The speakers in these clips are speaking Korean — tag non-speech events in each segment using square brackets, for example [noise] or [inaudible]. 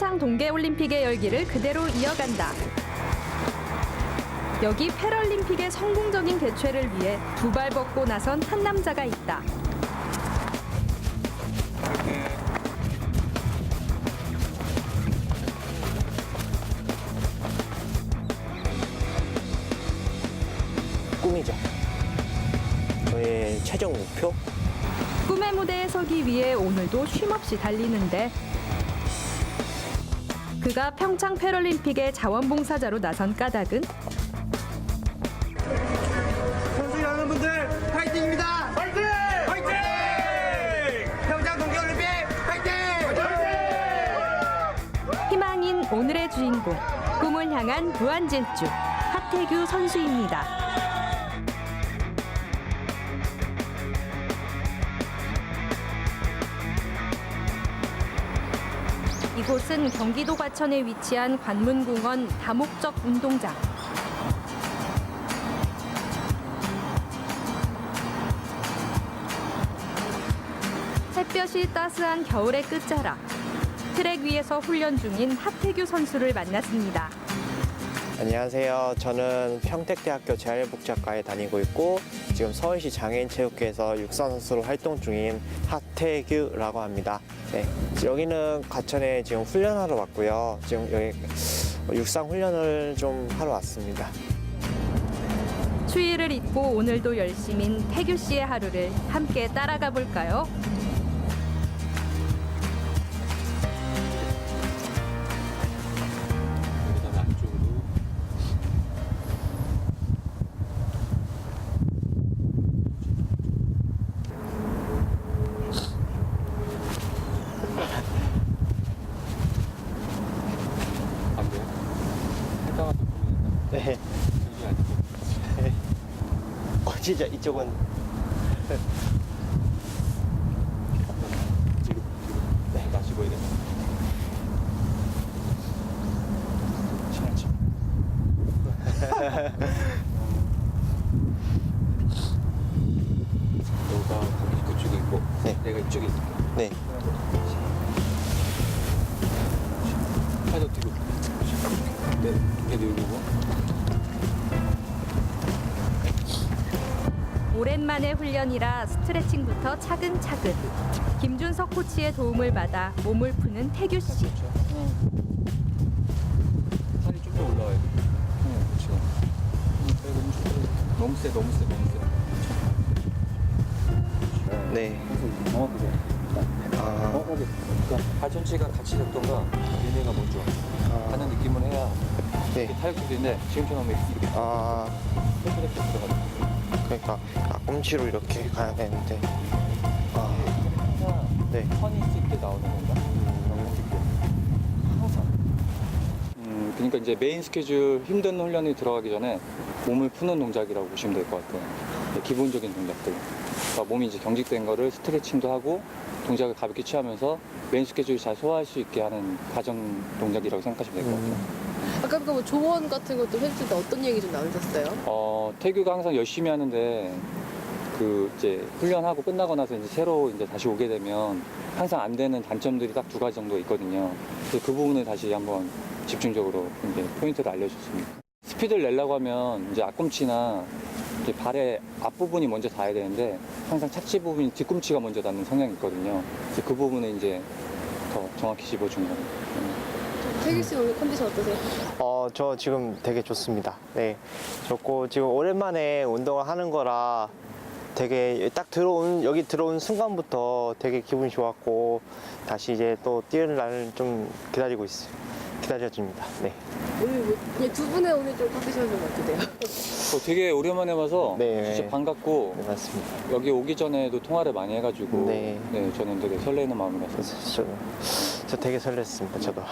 평창 동계올림픽의 열기를 그대로 이어간다. 여기 패럴림픽의 성공적인 개최를 위해 두 발 벗고 나선 한 남자가 있다. 꿈이죠. 저의 최종 목표? 꿈의 무대에 서기 위해 오늘도 쉼없이 달리는데 그가 평창 패럴림픽의 자원봉사자로 나선 까닭은 선수일하는 분들 파이팅입니다. 파이팅! 파이팅! 평창 동계올림픽 파이팅! 희망인 오늘의 주인공 꿈을 향한 무한질주 하태규 선수입니다. 이곳은 경기도 과천에 위치한 관문공원 다목적 운동장. 햇볕이 따스한 겨울의 끝자락. 트랙 위에서 훈련 중인 하태규 선수를 만났습니다. 안녕하세요. 저는 평택대학교 재활복지학과에 다니고 있고 지금 서울시 장애인체육회에서 육상 선수로 활동 중인 하태규라고 합니다. 네, 여기는 과천에 지금 훈련하러 왔고요. 지금 여기 육상 훈련을 좀 하러 왔습니다. 추위를 잊고 오늘도 열심인 태규 씨의 하루를 함께 따라가 볼까요? 네. 여기 아니고 어, 진짜 이쪽은 [laughs] 훈련이라 스트레칭부터 차근차근. 김준석 코치의 도움을 받아 몸을 푸는 태규 씨. 살이 좀 더 올라와야 돼. 응, 그렇죠. 응, 너무 세, 너무 세, 너무 세. 네. 정확하게. 아, 정확하게. 그러니까 발전치가 같이 잡던가 얘네가 먼저 하는 느낌을 해야 네. 이게 타격도인데 지금처럼 이렇게 아, 이렇게. 그러니까 앞꿈치로 이렇게 가야 되는데. 아, 네. 턴이 있을 때 나오는 건가? 너무 쉽게. 항상. 음, 그러니까 이제 메인 스케줄 힘든 훈련이 들어가기 전에 몸을 푸는 동작이라고 보시면 될 것 같아요. 네, 기본적인 동작들. 그러니까 몸이 이제 경직된 거를 스트레칭도 하고 동작을 가볍게 취하면서 메인 스케줄 잘 소화할 수 있게 하는 과정 동작이라고 생각하시면 될 것 같아요. 아까 그뭐 조언 같은 것도 해주실 때 어떤 얘기 좀 나누셨어요? 어, 태규가 항상 열심히 하는데 그 이제 훈련하고 끝나고 나서 이제 새로 이제 다시 오게 되면 항상 안 되는 단점들이 딱 두 가지 정도 있거든요. 그래서 그 부분을 다시 한번 집중적으로 이제 포인트를 알려줬습니다. 스피드를 내려고 하면 이제 앞꿈치나 이렇게 발의 앞부분이 먼저 닿아야 되는데 항상 착지 부분이 뒤꿈치가 먼저 닿는 성향이 있거든요. 그래서 그 부분을 이제 더 정확히 집어준. 음. 태기 씨 오늘 컨디션 어떠세요? 어, 저 지금 되게 좋습니다. 네. 좋고, 지금 오랜만에 운동을 하는 거라 되게 딱 들어온, 여기 들어온 순간부터 되게 기분이 좋았고, 다시 이제 또 뛰는 날을 좀 기다리고 있어요. 기다려집니다. 네. 오늘 뭐, 그냥 두 분의 오늘 좀 컨디션 좀 어떠세요? 어, 되게 오랜만에 와서 네. 진짜 반갑고 네, 맞습니다. 여기 오기 전에도 통화를 많이 해가지고 네. 네, 저는 되게 설레는 마음이라서 그래서 저, 저 되게 설렜습니다. 저도.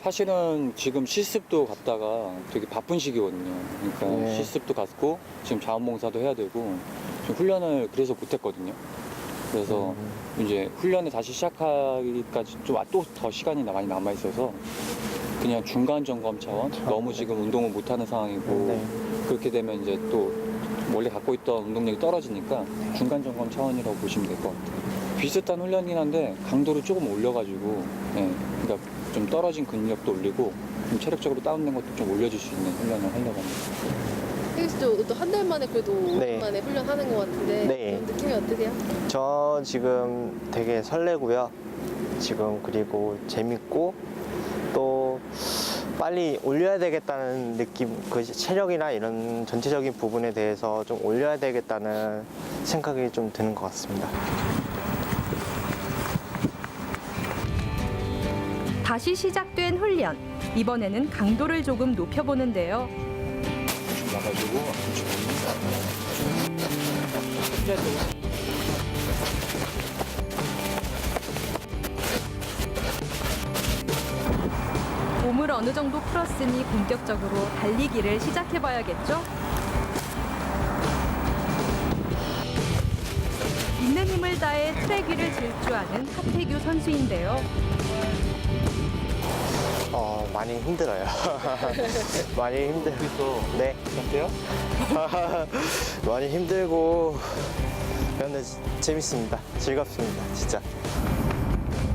사실은 지금 실습도 갔다가 되게 바쁜 시기거든요. 그러니까 네. 실습도 갔고 지금 자원봉사도 해야 되고 지금 훈련을 그래서 못했거든요. 그래서 음. 이제 훈련을 다시 시작하기까지 좀 또 더 시간이 많이 남아 있어서 그냥 중간 점검 차원 너무 지금 운동을 못하는 상황이고 네. 그렇게 되면 이제 또 원래 갖고 있던 운동력이 떨어지니까 중간 점검 차원이라고 보시면 될 것 같아요. 비슷한 훈련이긴 한데 강도를 조금 올려가지고 예, 그러니까 좀 떨어진 근력도 올리고 좀 체력적으로 다운된 것도 좀 올려줄 수 있는 훈련을 하려고 합니다. 씨도 또 한 달 만에 그래도 네. 오랜만에 훈련하는 것 같은데 네. 좀 느낌이 어떠세요? 저 지금 되게 설레고요. 지금 그리고 재밌고 또 빨리 올려야 되겠다는 느낌, 그 체력이나 이런 전체적인 부분에 대해서 좀 올려야 되겠다는 생각이 좀 드는 것 같습니다. 다시 시작된 훈련. 이번에는 강도를 조금 높여보는데요. 몸을 어느 정도 풀었으니 본격적으로 달리기를 시작해봐야겠죠? 있는 힘을 다해 트랙 위를 질주하는 하태규 선수인데요. 어, 많이 힘들어요. [laughs] 많이 힘들. 네, 어때요? [laughs] 많이 힘들고 그런데 재밌습니다. 즐겁습니다. 진짜.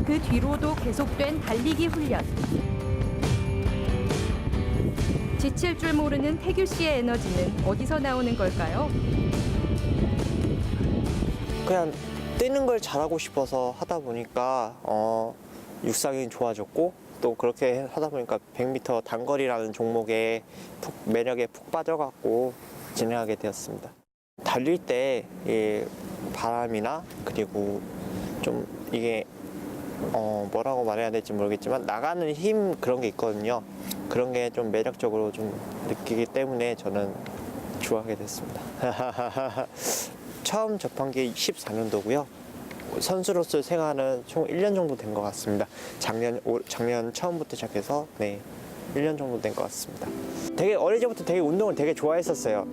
그 뒤로도 계속된 달리기 훈련. 지칠 줄 모르는 태규 씨의 에너지는 어디서 나오는 걸까요? 그냥 뛰는 걸 잘하고 싶어서 하다 보니까 어, 육상이 좋아졌고 또 그렇게 하다 보니까 100m 단거리라는 종목에 푹, 매력에 푹 빠져갖고 진행하게 되었습니다. 달릴 때이 바람이나 그리고 좀 이게 어, 뭐라고 말해야 될지 모르겠지만 나가는 힘 그런 게 있거든요. 그런 게 좀 매력적으로 좀 느끼기 때문에 저는 좋아하게 됐습니다. [laughs] 처음 접한 게 14년도고요. 선수로서 생활은 총 1년 정도 된 것 같습니다. 작년 올- 작년 처음부터 시작해서 네 1년 정도 된 것 같습니다. 되게 어릴 때부터 되게 운동을 되게 좋아했었어요.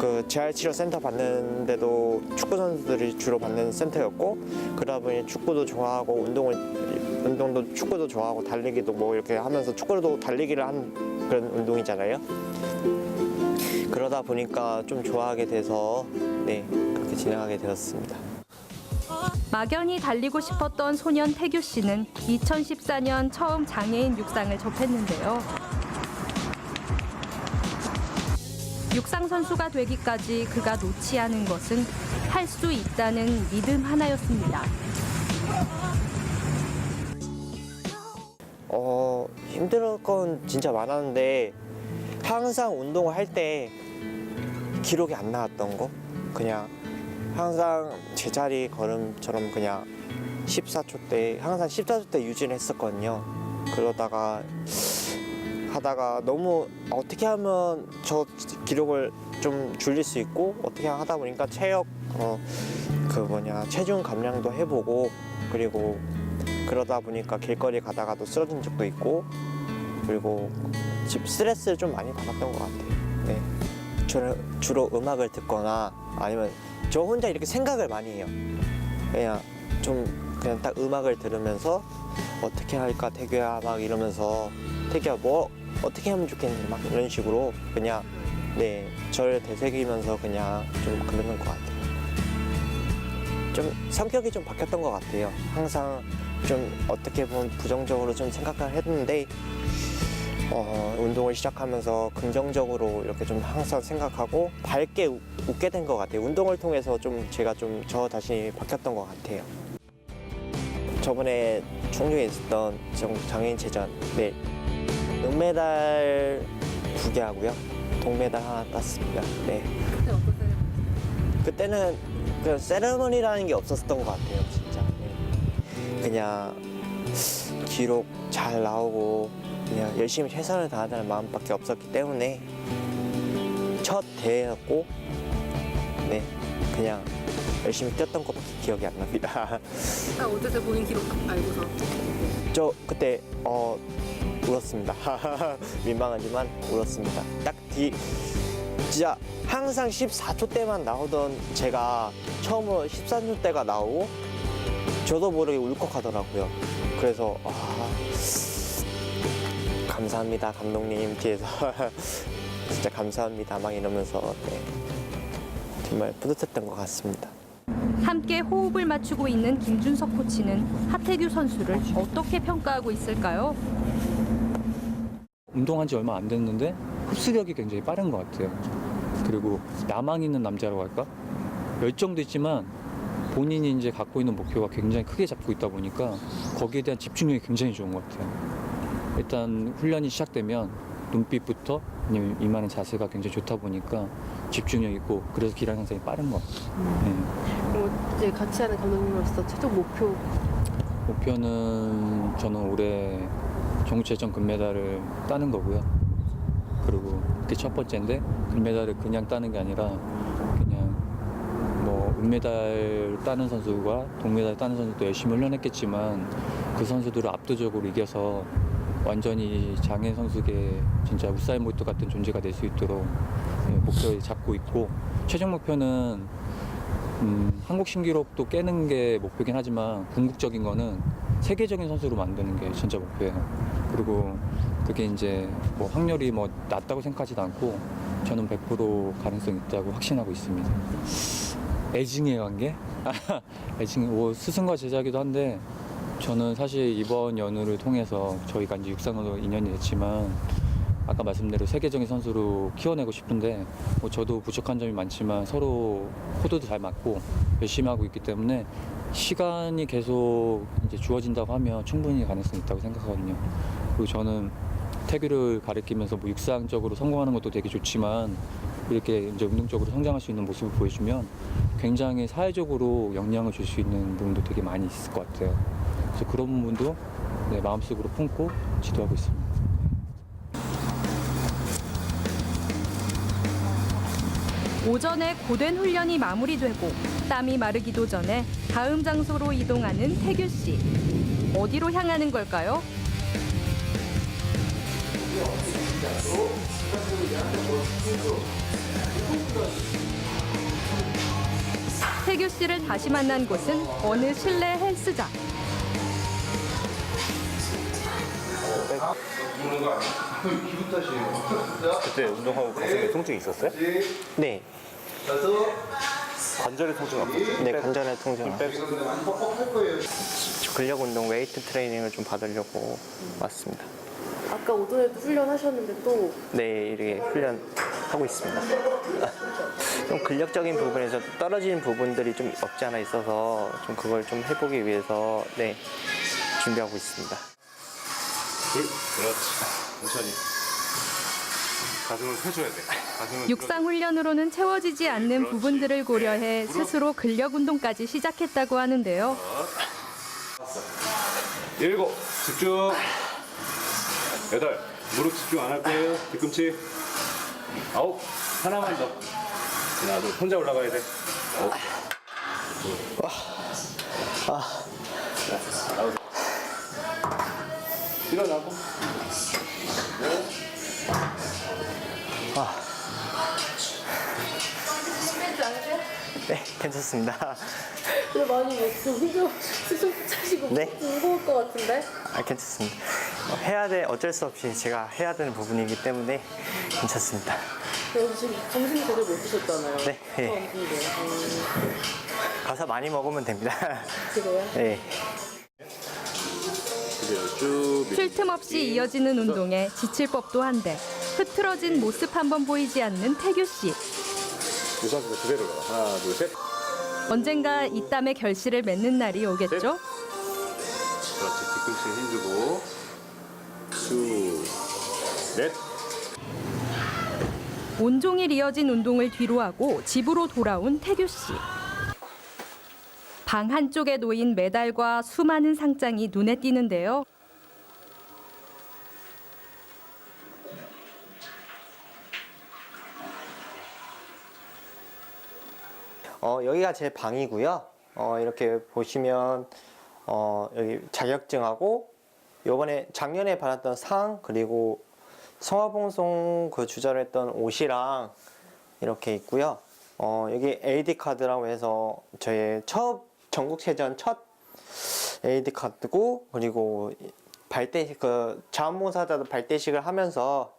그 재활 치료 센터 받는데도 축구 선수들이 주로 받는 센터였고 그러다 보니 축구도 좋아하고 운동을 운동도 축구도 좋아하고 달리기도 뭐 이렇게 하면서 축구도 달리기를 한 그런 운동이잖아요. 그러다 보니까 좀 좋아하게 돼서 네 그렇게 진행하게 되었습니다. 막연히 달리고 싶었던 소년 태규 씨는 2014년 처음 장애인 육상을 접했는데요. 육상 선수가 되기까지 그가 놓지 않은 것은 할 수 있다는 믿음 하나였습니다. 어 힘들 건 진짜 많았는데 항상 운동을 할 때 기록이 안 나왔던 거 그냥 항상 제자리 걸음처럼 그냥 14초 때 항상 14초 때 유지를 했었거든요 그러다가 하다가 너무 어떻게 하면 저 기록을 좀 줄일 수 있고 어떻게 하다 보니까 체력 어, 그 뭐냐 체중 감량도 해보고 그리고 그러다 보니까 길거리 가다가도 쓰러진 적도 있고 그리고 집 스트레스를 좀 많이 받았던 것 같아요. 네. 저는 주로 음악을 듣거나 아니면 저 혼자 이렇게 생각을 많이 해요. 그냥 좀 그냥 딱 음악을 들으면서 어떻게 할까 태규야 막 이러면서 태규야 뭐 어떻게 하면 좋겠니 막 이런 식으로 그냥 네 저를 되새기면서 그냥 좀 그러는 것 같아요. 좀 성격이 좀 바뀌었던 것 같아요. 항상 좀 어떻게 보면 부정적으로 좀 생각을 했는데 어, 운동을 시작하면서 긍정적으로 이렇게 좀 항상 생각하고 밝게 웃- 웃게 된 것 같아요. 운동을 통해서 좀 제가 좀 저 자신이 바뀌었던 것 같아요. 저번에 충주에 있었던 정- 장애인 체전 네 은메달 두 개 하고요 동메달 하나 땄습니다. 네. 그때 어떠세요? 그때는 그 세레머니라는 게 없었던 것 같아요, 진짜. 네. 그냥 기록 잘 나오고 그냥 열심히 최선을 다하자는 마음밖에 없었기 때문에 첫 대회였고, 네, 그냥 열심히 뛰었던 것밖에 기억이 안 납니다. 딱 어땠어요? 본인 기록 알고서. 저 그때 어 울었습니다. [laughs] 민망하지만 울었습니다. 딱 뒤 진짜 항상 14초 때만 나오던 제가 처음으로 14초 때가 나오고 저도 모르게 울컥하더라고요. 그래서 아, 감사합니다 감독님 뒤에서 [laughs] 진짜 감사합니다 막 이러면서 네, 정말 뿌듯했던 것 같습니다. 함께 호흡을 맞추고 있는 김준석 코치는 하태규 선수를 어떻게 평가하고 있을까요? 운동한 지 얼마 안 됐는데 흡수력이 굉장히 빠른 것 같아요. 그리고 야망 있는 남자라고 할까? 열정도 있지만 본인이 이제 갖고 있는 목표가 굉장히 크게 잡고 있다 보니까 거기에 대한 집중력이 굉장히 좋은 것 같아요. 일단 훈련이 시작되면 눈빛부터 임하는 자세가 굉장히 좋다 보니까 집중력 있고 그래서 기량 향상이 빠른 것 같아요. 네. 그리고 이제 같이 하는 감독님으로서 최종 목표 목표는 저는 올해 전국체전 금메달을 따는 거고요. 그리고 그게 첫 번째인데 금메달을 그냥 따는 게 아니라 그냥 뭐 은메달 따는 선수가 동메달 따는 선수도 열심히 훈련했겠지만 그 선수들을 압도적으로 이겨서 완전히 장애 선수계 진짜 우사인 볼트 같은 존재가 될 수 있도록 예, 목표를 잡고 있고 최종 목표는 음, 한국 신기록도 깨는 게 목표긴 하지만 궁극적인 거는 세계적인 선수로 만드는 게 진짜 목표예요. 그리고 그게 이제 뭐 확률이 뭐 낮다고 생각하지도 않고 저는 100% 가능성 있다고 확신하고 있습니다. 애증의 관계? [laughs] 애증, 뭐 스승과 제자기도 한데 저는 사실 이번 연우를 통해서 저희가 이제 육상으로 인연이 됐지만 아까 말씀대로 세계적인 선수로 키워내고 싶은데 뭐 저도 부족한 점이 많지만 서로 코드도 잘 맞고 열심히 하고 있기 때문에 시간이 계속 이제 주어진다고 하면 충분히 가능성이 있다고 생각하거든요. 그리고 저는 태교를 가르치면서 뭐 육상적으로 성공하는 것도 되게 좋지만 이렇게 이제 운동적으로 성장할 수 있는 모습을 보여주면 굉장히 사회적으로 영향을 줄 수 있는 부분도 되게 많이 있을 것 같아요. 그래서 그런 부분도 네, 마음속으로 품고 지도하고 있습니다. 오전에 고된 훈련이 마무리되고 땀이 마르기도 전에 다음 장소로 이동하는 태규 씨. 어디로 향하는 걸까요? 태규 씨를 다시 만난 곳은 어느 실내 헬스장. 그때 운동하고 가슴에 통증이 있었어요? 네, 관절에 통증 없었어요? 네 관절의 통증. 빼- 근력 운동 웨이트 트레이닝을 좀 받으려고 왔습니다. 아까 오전에도 훈련하셨는데 또 네, 이렇게 훈련하고 있습니다. [laughs] 좀 근력적인 부분에서 떨어지는 부분들이 좀 없지 않아 있어서 좀 그걸 좀 해보기 위해서 네, 준비하고 있습니다. 둘, 그렇지. 천천히. 가슴을 펴줘야 돼. 가슴을 육상 훈련으로는 채워지지 않는 부분들을 고려해 스스로 근력 운동까지 시작했다고 하는데요. 일곱, 집중. 여덟, 무릎 집중 안 할 거예요. 뒤꿈치. 아홉, 하나만 더. 하나, 둘, 혼자 올라가야 돼. 아홉. 아, 일어나고. 네, 괜찮습니다. 근데 많이 좀 힘들어 수술 차시고 네. 무거울 것 같은데 아, 괜찮습니다. 어, 해야 돼, 어쩔 수 없이 제가 해야 되는 부분이기 때문에 괜찮습니다. 그래서 지금 점심 제대로 못 드셨잖아요 네, 네. 처음인데 음, 가서 많이 먹으면 됩니다. 그래요? 네. 쭉. 밀- 쉴틈 없이 이어지는 운동에 지칠 법도 한데 흐트러진 모습 한 번 보이지 않는 태규 씨. 유산소 그대로 올라가. 하나, 둘, 셋. 언젠가 이 땀의 결실을 맺는 날이 오겠죠? 그렇지. 뒤꿈치에 힘주고. 둘, 넷. 온종일 이어진 운동을 뒤로하고 집으로 돌아온 태규 씨. 방 한쪽에 놓인 메달과 수많은 상장이 눈에 띄는데요. 어, 여기가 제 방이고요. 어, 이렇게 보시면 어, 여기 자격증하고 요번에 작년에 받았던 상 그리고 성화봉송 그 주절했던 옷이랑 이렇게 있고요. 어, 여기 AD 카드라고 해서 저의 첫 전국체전 첫 AD 카드고 그리고 발대 그 자원봉사자도 발대식을 하면서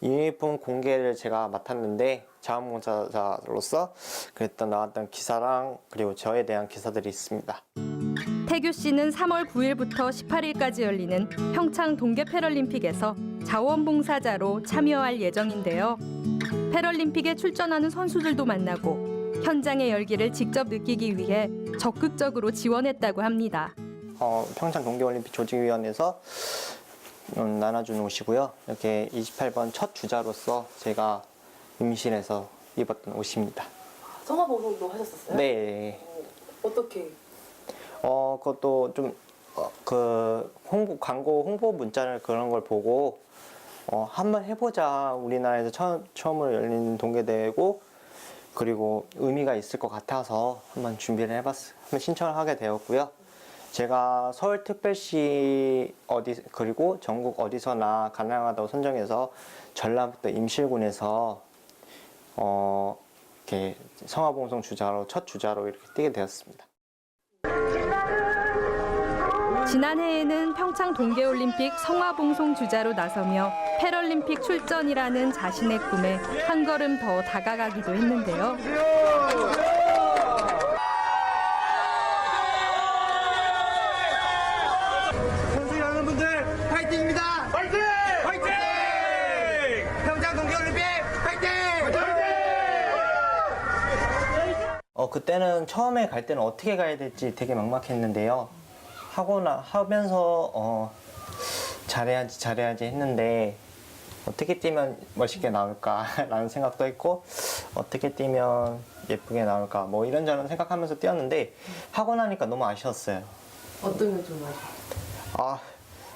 유니폼 공개를 제가 맡았는데 자원봉사자로서 그랬던 나왔던 기사랑 그리고 저에 대한 기사들이 있습니다. 태규 씨는 3월 9일부터 18일까지 열리는 평창 동계 패럴림픽에서 자원봉사자로 참여할 예정인데요. 패럴림픽에 출전하는 선수들도 만나고 현장의 열기를 직접 느끼기 위해 적극적으로 지원했다고 합니다. 어, 평창 동계올림픽 조직위원회에서 음, 나눠준 옷이고요. 이렇게 28번 첫 주자로서 제가 임실에서 입었던 옷입니다. 성화봉송도 하셨었어요? 네. 어떻게? 어, 그것도 좀, 어, 그, 홍보, 광고 홍보 문자를 그런 걸 보고, 어, 한번 해보자. 우리나라에서 처음, 처음으로 열린 동계대회고, 그리고 의미가 있을 것 같아서 한번 준비를 해봤어요. 한번 신청을 하게 되었고요. 제가 서울특별시 어디, 그리고 전국 어디서나 가능하다고 선정해서 전라북도 임실군에서, 어, 이렇게 성화봉송 주자로, 첫 주자로 이렇게 뛰게 되었습니다. 지난해에는 평창 동계올림픽 성화봉송 주자로 나서며 패럴림픽 출전이라는 자신의 꿈에 한 걸음 더 다가가기도 했는데요. 선수 하는 분들 파이팅입니다. 파이팅! 파이팅! 평창 동계올림픽 파이팅! 어, 그때는 처음에 갈 때는 어떻게 가야 될지 되게 막막했는데요. 하고 나 하면서 어, 잘해야지 잘해야지 했는데 어떻게 뛰면 멋있게 나올까라는 생각도 했고 어떻게 뛰면 예쁘게 나올까 뭐 이런저런 생각하면서 뛰었는데 하고 나니까 너무 아쉬웠어요. 어떤 게 좀 아쉬워요? 아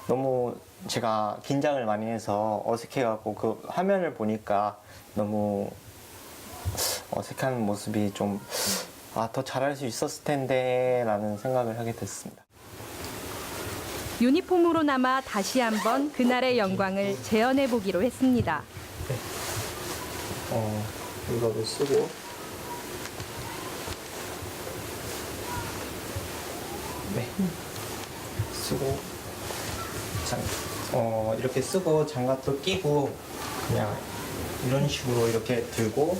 너무 제가 긴장을 많이 해서 어색해갖고 그 화면을 보니까 너무 어색한 모습이 좀 아 더 잘할 수 있었을 텐데라는 생각을 하게 됐습니다. 유니폼으로 남아 다시 한번 그날의 영광을 재현해 보기로 했습니다. 어 이거를 쓰고 네 쓰고 장, 어 이렇게 쓰고 장갑도 끼고 그냥 이런 식으로 이렇게 들고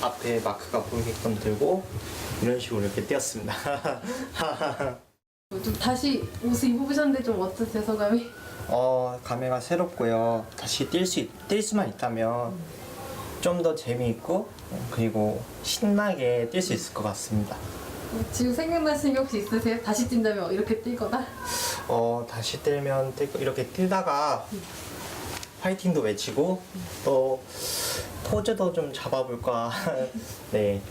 앞에 마크가 보이게끔 들고 이런 식으로 이렇게 띄었습니다. [laughs] 좀 다시 옷을 입어보셨는데 좀 어떠세요 소감이? 어, 감회가 새롭고요. 다시 뛸 수, 뛸 수만 있다면 좀 더 재미있고 그리고 신나게 뛸 수 있을 것 같습니다. 지금 생각나시는 게 혹시 있으세요? 다시 뛴다면 이렇게 뛰거나? 어, 다시 뛰면 뛸- 이렇게 뛰다가 파이팅도 외치고 또 포즈도 좀 잡아볼까. [laughs] 네.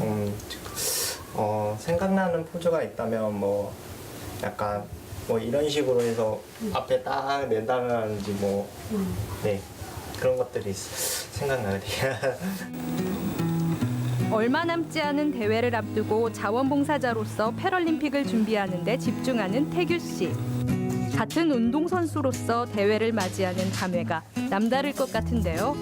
음, 어, 생각나는 포즈가 있다면 뭐 약간 뭐 이런 식으로 해서 앞에 딱 내다라는지 뭐 네. 그런 것들이 있- 생각나네요. [laughs] 얼마 남지 않은 대회를 앞두고 자원봉사자로서 패럴림픽을 준비하는 데 집중하는 태규 씨. 같은 운동선수로서 대회를 맞이하는 감회가 남다를 것 같은데요.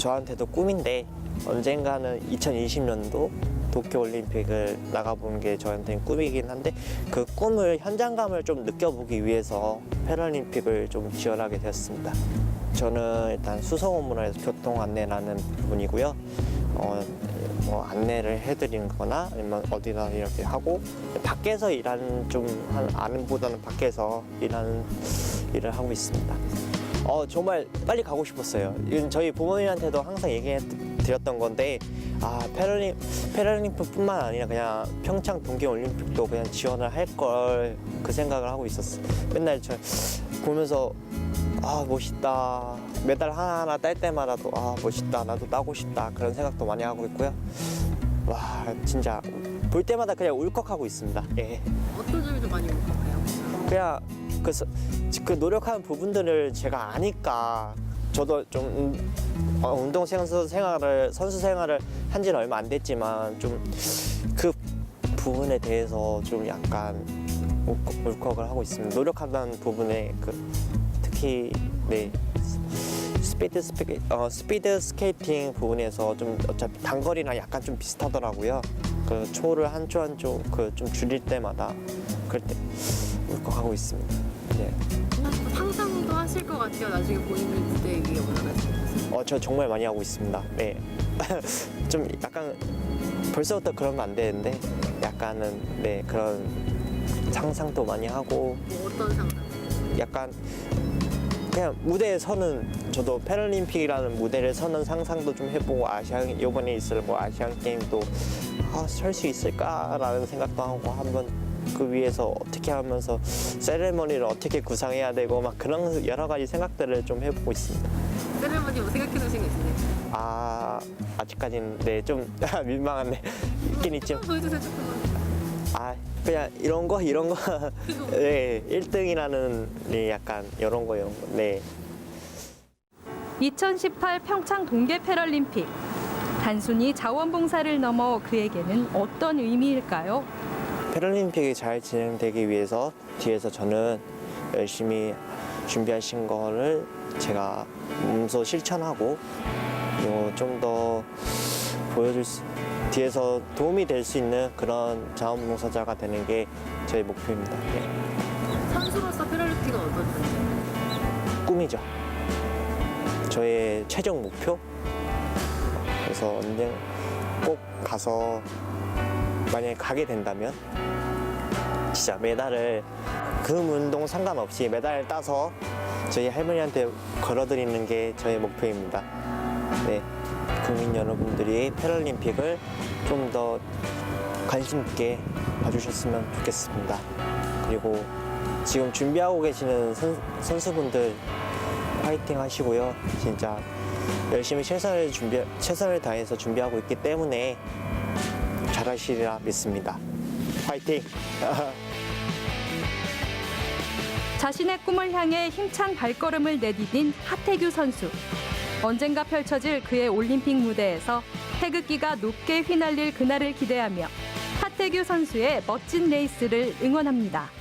저한테도 꿈인데 언젠가는 2020년도 도쿄올림픽을 나가보는 게 저한테는 꿈이긴 한데 그 꿈을 현장감을 좀 느껴보기 위해서 패럴림픽을 좀 지원하게 되었습니다. 저는 일단 수송 업무에서 교통 안내라는 부분이고요. 어, 뭐 안내를 해드리는 거나 아니면 어디다 이렇게 하고 밖에서 일하는 좀한 안보다는 밖에서 일하는 일을 하고 있습니다. 어 정말 빨리 가고 싶었어요. 이건 저희 부모님한테도 항상 얘기해 드렸던 건데 아 패럴림 패럴림픽뿐만 아니라 그냥 평창 동계올림픽도 그냥 지원을 할 걸 그 생각을 하고 있었어요. 맨날 저 보면서 아 멋있다 메달 하나 하나 딸 때마다도 아 멋있다 나도 따고 싶다 그런 생각도 많이 하고 있고요. 와 진짜 볼 때마다 그냥 울컥하고 있습니다. 예. 어떤 점이 좀 많이 울컥해요? 그냥 그, 서- 그 노력하는 부분들을 제가 아니까 저도 좀 음, 어, 운동 선수 생활을 선수 생활을 한 지는 얼마 안 됐지만 좀 그 부분에 대해서 좀 약간 울컥, 울컥을 하고 있습니다. 노력한다는 부분에 그 특히 네 스피드 스피 어, 스피드 스케이팅 부분에서 좀 어차피 단거리랑 약간 좀 비슷하더라고요. 그 초를 한 초 한 초 그 좀 줄일 때마다 그럴 때 울컥하고 있습니다. 네. 상상도 하실 것 같아요. 나중에 본인이 무대 위에 올라가시는 모습. 어, 저 정말 많이 하고 있습니다. 네. [laughs] 좀 약간 벌써부터 그러면 안 되는데 약간은 네 그런 상상도 많이 하고 뭐 어떤 상상? 약간 그냥 무대에 서는 저도 패럴림픽이라는 무대를 서는 상상도 좀 해보고 아시안 이번에 있을 뭐 아시안 게임도 아, 설 수 있을까라는 생각도 하고 한번 그 위에서 어떻게 하면서 세레머니를 어떻게 구상해야 되고 막 그런 여러 가지 생각들을 좀 해보고 있습니다. 세레머니 뭐 생각해 두신 거 있으세요? 아 아직까지는 네좀 [laughs] 민망한데 있긴 있죠. 보여주세요 조금만. 아 그냥 이런 거 이런 거 [laughs] 네 1등이라는 네 약간 이런 거 이런 거 네. 2018 평창 동계 패럴림픽. 단순히 자원봉사를 넘어 그에게는 어떤 의미일까요? 패럴림픽이 잘 진행되기 위해서 뒤에서 저는 열심히 준비하신 거를 제가 몸소 실천하고 그리고 좀더 보여줄 수 뒤에서 도움이 될 수 있는 그런 자원봉사자가 되는 게 저희 목표입니다. 네. 선수로서 패럴림픽은 어떠세요? 꿈이죠. 저의 최종 목표. 그래서 언제 꼭 가서 만약에 가게 된다면 진짜 메달을 금 운동 상관없이 메달을 따서 저희 할머니한테 걸어드리는 게 저의 목표입니다. 네, 국민 여러분들이 패럴림픽을 좀 더 관심 있게 봐주셨으면 좋겠습니다. 그리고 지금 준비하고 계시는 선, 선수분들 파이팅 하시고요. 진짜 열심히 최선을 준비 최선을 다해서 준비하고 있기 때문에 잘하시리라 믿습니다. 파이팅! 자신의 꿈을 향해 힘찬 발걸음을 내디딘 하태규 선수. 언젠가 펼쳐질 그의 올림픽 무대에서 태극기가 높게 휘날릴 그날을 기대하며 하태규 선수의 멋진 레이스를 응원합니다.